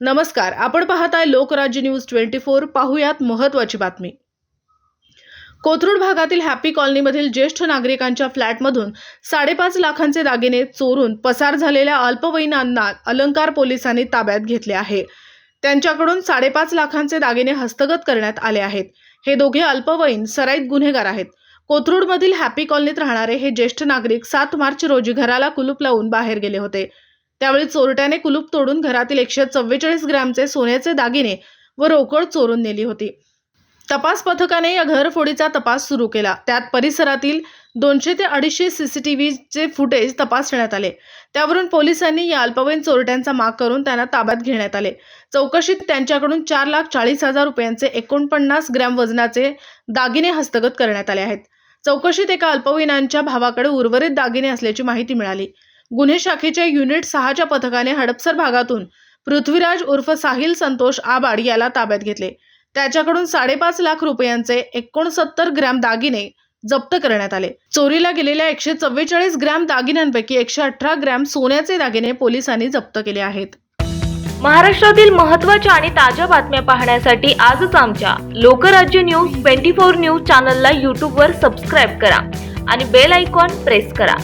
नमस्कार आपण पाहताय लोकराज्य न्यूज ट्वेंटी फोर. पाहुयात महत्त्वाची बातमी. कोथरूड भागातील हॅपी कॉलनीमधील ज्येष्ठ नागरिकांच्या फ्लॅटमधून साडेपाच लाखांचे दागिने चोरून पसार झालेल्या अल्पवयीनांना अलंकार पोलिसांनी ताब्यात घेतले आहे. त्यांच्याकडून साडेपाच लाखांचे दागिने हस्तगत करण्यात आले आहेत. हे दोघे अल्पवयीन सराईत गुन्हेगार आहेत. कोथरूडमधील हॅपी कॉलनीत राहणारे हे ज्येष्ठ नागरिक सात मार्च रोजी घराला कुलूप लावून बाहेर गेले होते. त्यावेळी चोरट्याने कुलूप तोडून घरातील एकशे चव्वेचाळीस ग्रॅमचे सोन्याचे दागिने व रोकड चोरून नेली होती. तपास पथकाने या घरफोडीचा तपास सुरू केला. त्यात परिसरातील दोनशे ते अडीचशे सीसीटीव्हीचे फुटेज तपासण्यात आले. त्यावरून पोलिसांनी या अल्पवयीन चोरट्यांचा माग करून त्यांना ताब्यात घेण्यात आले. चौकशीत त्यांच्याकडून चार लाख चाळीस हजार रुपयांचे एकोणपन्नास ग्रॅम वजनाचे दागिने हस्तगत करण्यात आले आहेत. चौकशीत एका अल्पवयीनांच्या भावाकडे उर्वरित दागिने असल्याची माहिती मिळाली. गुन्हे शाखेच्या युनिट सहाच्या पथकाने हडपसर भागातून पृथ्वीराज उर्फ साहिल संतोष आबाड याला ताब्यात घेतले. त्याच्याकडून साडेपाच लाख रुपयांचे एकोणसत्तर ग्रॅम दागिने जप्त करण्यात आले. चोरीला गेलेल्या एकशे चव्वेचाळीस ग्रॅम दागिन्यांपैकी एकशे अठरा ग्रॅम सोन्याचे दागिने पोलिसांनी जप्त केले आहेत. महाराष्ट्रातील महत्त्वाच्या आणि ताज्या बातम्या पाहण्यासाठी आजच आमच्या Lokrajya news twenty four news चॅनलला यूट्यूबवर सबस्क्राईब करा आणि बेल आयकॉन प्रेस करा.